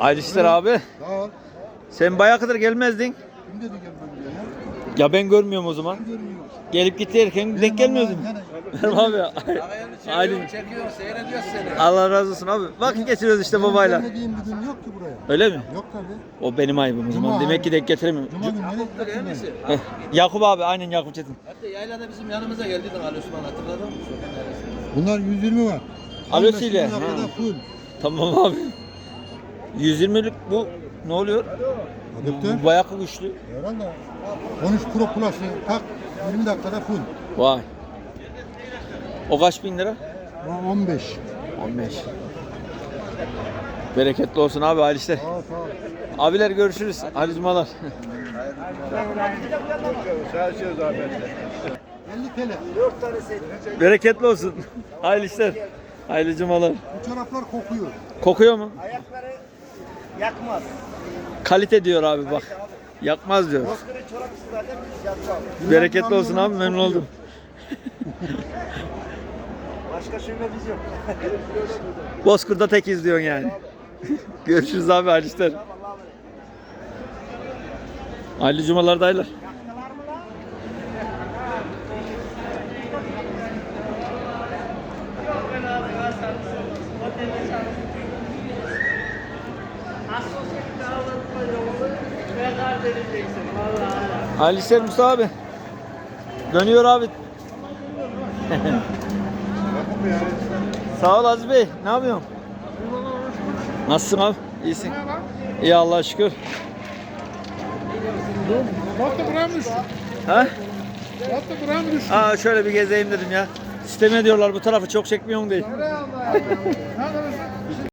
Hayırlı işler abi. Sağ ol. Sen bayağı kadar gelmezdin. Kim dedi gelmem diye ya? Ya ben görmüyorum o zaman. Görmüyor. Gelip git derken denk gelmiyordun. Merhaba abi. Aylin. Çekiyor, seyrediyor seni. Allah razı olsun abi. Vakit geçiriyoruz işte babayla. Gelmediğim bir gün yok ki buraya. Öyle mi? Yok tabii. O benim ayıbım o zaman. Cuma Demek abi. ki denk getiremiyorum. Cuma günleri Değil misin? Heh, Yakup abi aynen Yakup Çetin. Hatta yaylada bizim yanımıza geldiydin Ali Osman hatırladın mı? Bunlar 120 var. Alosiyle, 15 bin lira ha. kadar full. Tamam abi. 120'lik bu ne oluyor? Adaptör. Bu bayağı güçlü. Herhalde 13 Pro Plus'ı tak 20 dakikada full. Vay. O kaç bin lira? O 15. 15. Bereketli olsun abi hayırlı işler. Sağ ol sağ ol. Abiler görüşürüz. Hayırlı cumalar. 50 TL. Bereketli olsun. Hayırlı işler. Hayırlı cumalar. Bu çoraplar kokuyor. Kokuyor mu? Ayakları yakmaz. Kalite diyor abi bak. Yakmaz diyor. Zaten yakmaz. Bereketli olsun abi memnun oldum. Başka şubemiz yok. Bozkır'da tekiz diyorsun yani. Görüşürüz abi hayırlı işler. Hayırlı cumalar dayılar. Hayırlı işler Mustafa abi. Dönüyor abi. Sağ ol Aziz Bey. Ne yapıyorsun? Nasılsın abi? İyisin. İyi Allah'a şükür. Bak da buraya mı düştü? Ha? Bak da buraya mı düştü? Aa şöyle bir gezeyim dedim ya. Sisteme diyorlar bu tarafı çok çekmiyorsun değil.